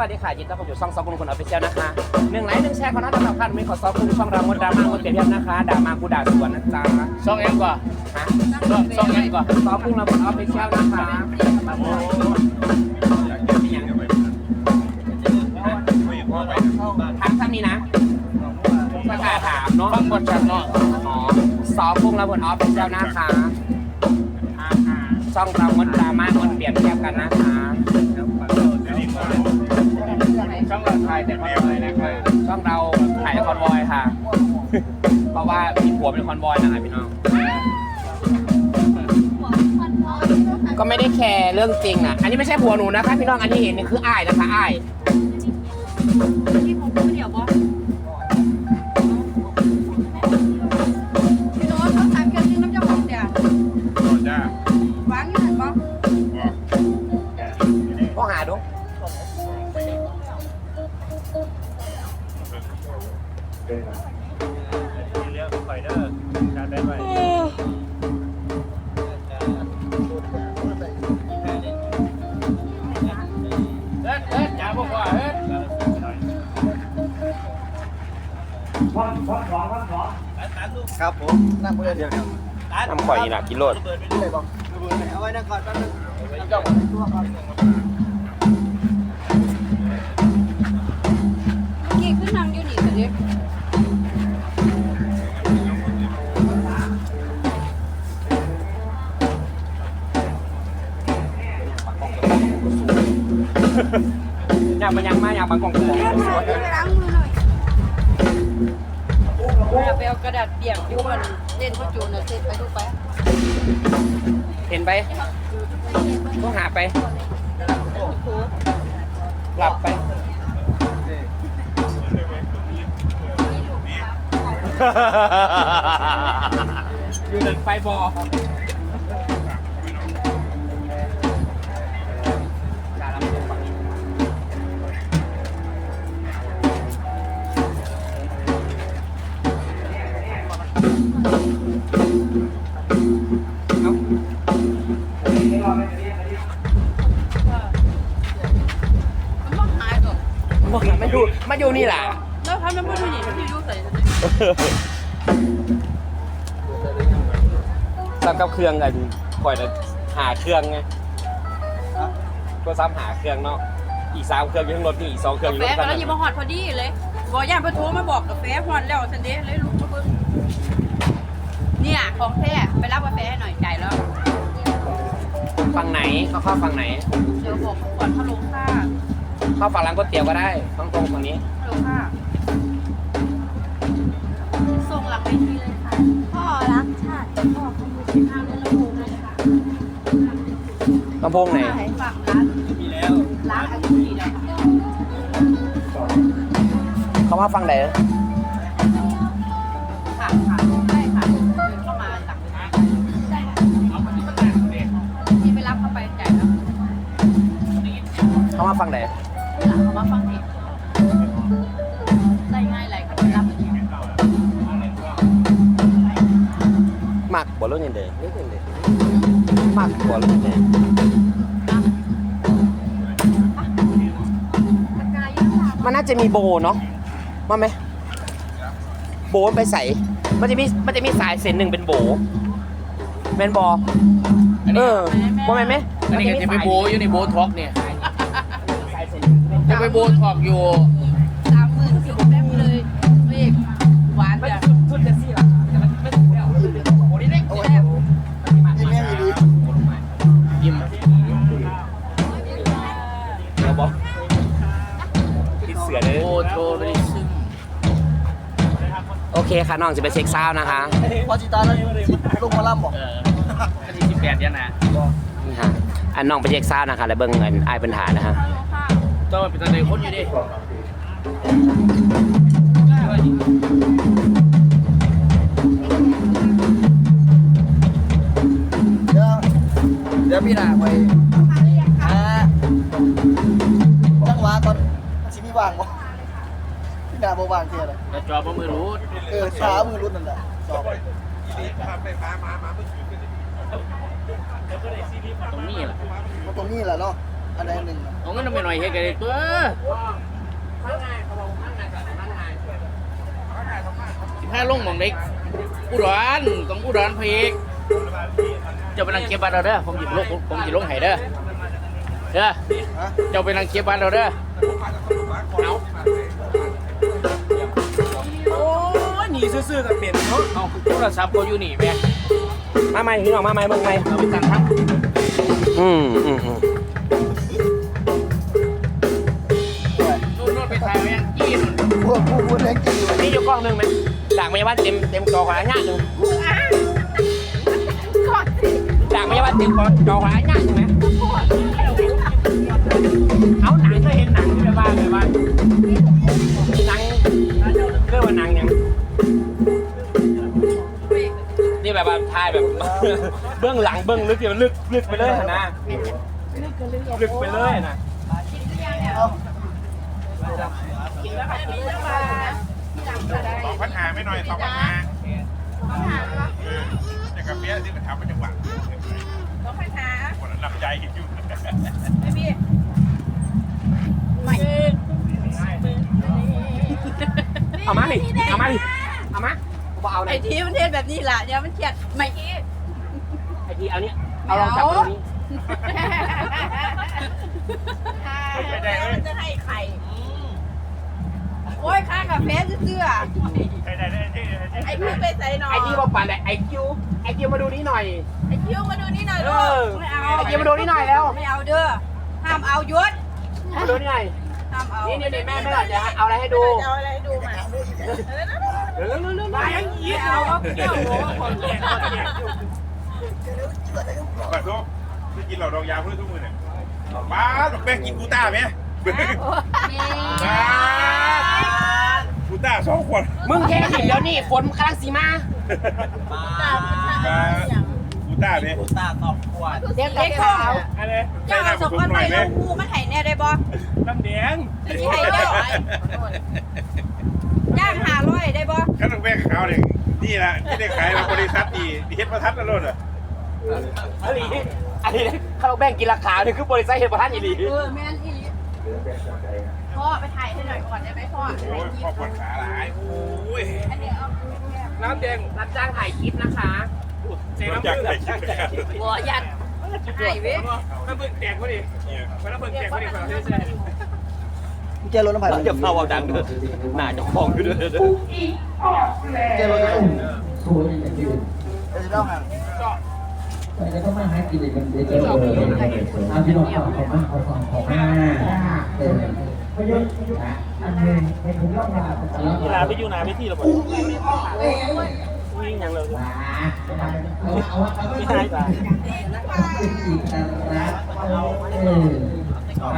วัสดีค่ะยินดีต้อนรับสู่ช่องซอกคุณคนออฟฟิเชียลนะคะหนึ่งไลค์หนึ่งแชร์ของน้าสำคัญมีขอซอกคุณช่องเรางดดราม่างดเปรียบเทียบนะคะด่ามากูด่าสวนนะจ๊ะช่องเอ็มก่อนฮะช่องช่องเอ็มก่อนซอกคุณเราคนออฟฟิเชียลนะคะถามคำนี้นะประกาศถามเนาะฟังบทชัดเนาะอ๋อซอกคุณเราคนออฟฟิเชียลนะคะช่องเรางดดราม่างดเปรียบเทียบกันนะคะ ช่องเราถ่ายแต่ไม่เลยนะครับช่องเราถ่ายคอนวอยค่ะ เพราะว่าพี่ผัวเป็นคอนวอยนะคะพี่น้อง ก็ไม่ได้แคร์เรื่องจริงนะอันนี้ไม่ใช่ผัวหนูนะคะ พี่น้องอันที่เห็นนี่คืออ้ายนะคะอ้าย ที่ผมพูดเดี๋ยวบอส ครับผมนั่งคนเดียวครับน้ำข่อยนี่นะกิโลดเอาไว้นั่งก่อนแป๊บนึงน้ำเจ้าของตัวครับกี่ขึ้นนั่งอยู่นี่สิเด็กอยากมันยังมาอยากบางกล่องกระบอกเดี๋ย วพาไปล้างมือหน่อยไปเอากระดาษเปียกอยู่บนเล่นพ่อจูนน่ะเสร็จไปดูไปเห็นไปก็หาไป หลับไป อยู่หนึ่งไฟบอ มาอยู่มาอยู่นี่แหละแล้วทำน้ำมันดูนี่ที่รู้ใส่ซ้ำกับเครื่องกันคอยจะหาเครื่องไงก็ซ้ำหาเครื่องเนาะอีกสามเครื่องอยู่ข้างรถนี่อีกสองเครื่องอยู่แฟรถก็คันแล้วนั้นยิมาหอดพอดีเลยบอกย่าไปโทรมาบอกกาแฟหอดแล้วสันเดย์เลยลุกมาเบิ่งเนี่ยของแท้ไปรับกาแฟให้หน่อยใจายแล้วฝั่งไหนเขาเข้าฝั่งไหนเดี๋ยวบอกก่อนฮัลโหลค่ะ เข้าฝั่งร้านก๋วยเตี๋ยวก็ได้ตรงตรงฝั่งนี้ ฮัลโหลค่ะ ส่งหลังไปทีเลยค่ะ พ่อรักชาติพ่อขโมยสินค้าในระบบเลยค่ะลำโพงไหนฝั่งร้านมีแล้วร้านอายุกี่เดียวค่ะเขาว่าฝั่งไหนค่ะค่ะได้ค่ะเดินเข้ามาหลังเลยนะที่ไปรับเข้าไปจ่ายแล้ว เขาว่าฝั่งไหน หลังเขามาฟังเพลงได้ง่ายไรค่ะไปรับอย่างเงี้ยหมักบ่รู้ยังเด้นี่ยังเด้หมักบ่รู้ยังเด้ปากกาเยอะค่ะมันน่าจะมีโบเนาะมาไหมโบมันไปใส่มันจะมีมันจะมีสายเส้นหนึ่งเป็นโบแมนบอเออว่าแมนไหมอันนี้ก็จะไปโบอยู่ในโบท็อกเนี่ย ไปโบท็อกอยู่สามหมื่นสิบแป๊บเลยเอกหวานไม่จ้ะชุดจะซี่หรอแต่มันไม่ถูกแล้วโอ้นี่เล็กโอ้ยนี่แม่มีดียิ้มเดี๋ยวบอกติดเสือเลยโบโทรเลยซึ่งโอเคค่ะน้องจะไปเช็คซาวน์นะคะพอจิตาแล้วลงมาล่ำบอกเออคดีสิบแปดเนี่ยนะนี่ค่ะอันน้องไปเช็คซาวน์นะคะแล้วเบิ้งเงินอายปัญหานะฮะ ต้องเป็นตาเด็กคนอยู่ดิเดี๋ยวเดี๋ยวพี่หนาไปหาจังหวะตอนมันสิมีว่างบ่พี่หนาบ่ว่างเท่าไหร่แต่จอบมือรู้เออช้ามือรุ่นนั่นแหละสอบตรงนี้แหละตรงนี้แหละเนาะ อันใดอันหนึ่งเอาเงินมาหน่อยเฮ็ดกันเลยตัวสิพาลงหมองเด็กอุดรต้องอุดรพระเอกเจ้าไปนั่งเก็บบัตรเราเด้อผมหยิบลงผมหยิบลงให้เด้อเด้อฮะเจ้าไปนั่งเก็บบัตรเราเด้อเอาโอ้ยหนีซื่อๆกับเปลี่ยนเนาะเอาโทรศัพท์เขาอยู่นี่แม่มาใหม่พี่น้องมาใหม่เบิ่งใหม่เอาไปตั้งทับอืมอืมอืม อยู่กล้องหนึงไหมจากพยาบาลเต็มเต็มจอขวาหน้าหนึ่งจากพยาบาลเต็มจอขวาหน้าหนึ่งไหมเอาหนังก็เห็นหนังที่แบบว่าแบบว่าหนังเรียกว่าหนังยังนี่แบบว่าถ่ายแบบเบื้องหลังเบื้องลึกเนี่ยมันลึกลึกไปเลยนะลึกไปเลยนะ องพันหาไม่หน่อยสองพันหาเออแต่กับเบี้ยที่มันทำมาจังหวะต้องไปหาคนลำใจกันอยู่ไม่พี่ไม่เอามาดิเอามาดิเอามาบอกเอาไอทีมันเทศแบบนี้ล่ะเดี๋ยวมันเขียดไม่ทีไอทีเอาเนี้ยเอาลองจับตรงนี้ไม่ได้เอ้ยจะให้ไข่ โอ้ยค่ากาแฟเสื้อใช่ได้ได้ไอ้ไอ้คิวไปใส่หน่อยไอทีบอกปั่นไอคิวไอคิวมาดูนี่หน่อย ไอ้คิวมาดูนี่หน่อยลูเอกอไม่เอาไอคิวมาดูนี่หน่อยแล้ว ไม่เอาเด้อ ห้ามเอายุดมาดูนี่หน่อยห้ามเอานี่นี่นี่แม่แม่จะเอาอะไรให้ดูจะเอาอะไรให้ดูมาเร็วเร็วเร็วเร็วไม่เอาก็เกี่ยวหัวคนแก่คนแก่ขอโทษที่กินเหล่าดองยาเพื่อทุกมือเนี่ยป้าดอกแป้งกินกูต้าไหมป้ากู ต้าสองขวดมึงแค่หินแล้วนี่ฝนกำลังสีมาป้ากูต้าไหมตาสองขวดเด็กเล็กเข้าอะไรเจ้าเอาสมบัติไปแล้วกูมันไห้แน่ได้บ่น้ำแดงที่ไห้ได้ย่างหาร้อยได้บ่ข้าวดอกแป้งขาวเนี่ยนี่แหละที่ได้ขายในบริษัทดีที่เฮ็ดประทัดแล้วอะอันนี้อันนี้ข้าวแบ่งกินราคาเนี่ยคือบริษัทเฮดประทานอีหลีเออแม่นอี พ่อไปถ่ายให้หน่อยก่อนได้ไหมพ่อโอ้ยขอบคุณขาหลายโอ้ยอันนี้เอาน้ำแดงรับจ้างถ่ายคลิปนะคะเจ๊น้ำจากพึ่งไหนรับจ้างถ่ายคลิปหัวยันหายเว้ยน้ำพึ่งแตกพอดีเนี่ยน้ำพึ่งแตกพอดีคนละเส้นมึงเจอรถน้ำไผ่เราจะเฝ้าเอาดังเด้อหน้าจะคลองอยู่เด้อเจอรถน้ำไผ่เดี๋ยวจะเล่าห่างแล้วก็มาหากินเลยกันเดี๋ยวเจอเอาพี่น้องขอมาขอฟังขอมาเออพ ยุทธ์อันนึงให้มเล่ามาเวลาไปอยู่นาไปที่เราหมดวิ่งยังเลยว้าเอาเอาเอาไม่ใช่ป่ะอีกนะครับเออ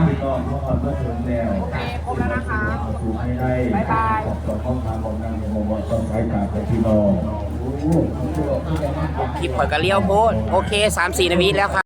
พี่น้องทุกคนเมื่อถึงแล้วครบแล้วนะคะสู่ให้ได้บายบายขอบคุณข้อความของนโมโมต้องใช้กาไปพี่น้องคลิปข่อยกระเลี้ยวโพดโอเค 3-4 นาทีแล้วครับ